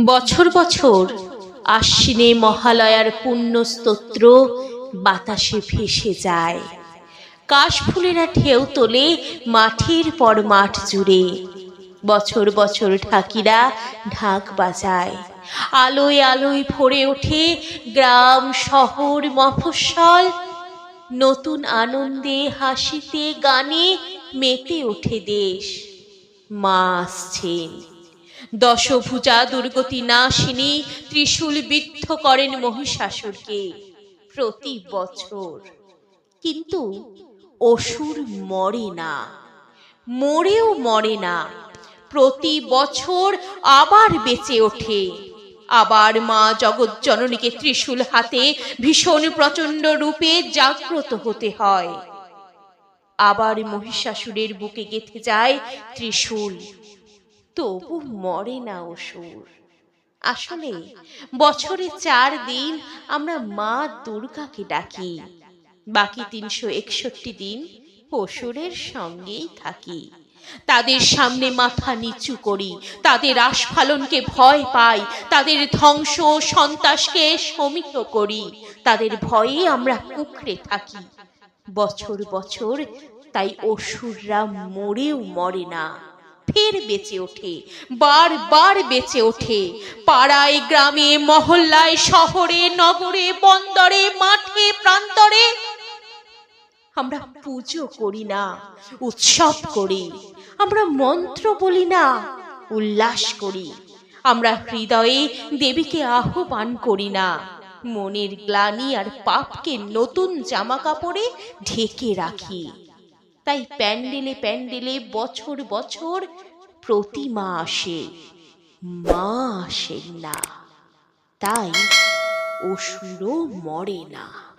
বছর বছর আশ্বিনে মহালয়ার পুণ্য স্তোত্র বাতাসে ভেসে যায়। কাশফুলেরা ঢেউ তোলে মাঠের পর মাঠ জুড়ে। বছর বছর ঢাকিরা ঢাক বাজায়। আলোয় আলোয় ভরে ওঠে গ্রাম, শহর, মফস্বল। নতুন আনন্দে হাসিতে গানে মেতে ওঠে দেশ। মা আসছেন। দশভুজা দুর্গতি নাশিনী ত্রিশূল বিদ্ধ করেন মহিষাসুরকে প্রতি বছর। কিন্তু অসুর মরে না, মরেও মরে না। প্রতি বছর আবার বেঁচে ওঠে। আবার মা জগৎ জননীকে ত্রিশূল হাতে ভীষণ প্রচণ্ড রূপে জাগ্রত হতে হয়। আবার মহিষাসুরের বুকে গেথে যায় ত্রিশূল। তবু মরে না অসুর। আসলে বছরে চার দিন আমরা মা দুর্গাকে ডাকি। বাকি তিনশো একষট্টি দিন অসুরের সঙ্গেই থাকি। তাদের সামনে মাথা নিচু করি তাদের আস্ফালনকে ভয় পাই তাদের ধ্বংস সন্ত্রাসকে শমিত করি তাদের ভয়ে আমরা কুকড়ে থাকি। বছর বছর তাই অসুররা মরেও মরে না। ফের বেঁচে ওঠে, বারবার বেঁচে ওঠে। পাড়ায়, গ্রামে, মহল্লায়, শহরে, নগরে, বন্দরে, মাঠে, প্রান্তরে আমরা পুজো করি না, উৎসব করি। আমরা মন্ত্র বলি না, উল্লাস করি। আমরা হৃদয়ে দেবীকে আহ্বান করি না, মনের গ্লানি আর পাপকে নতুন জামা কাপড়ে ঢেকে রাখি। তাই প্যান্ডেলে প্যান্ডেলে বছর বছর প্রতিমা আসে মা আসেন না। তাই অসুরও মরে না।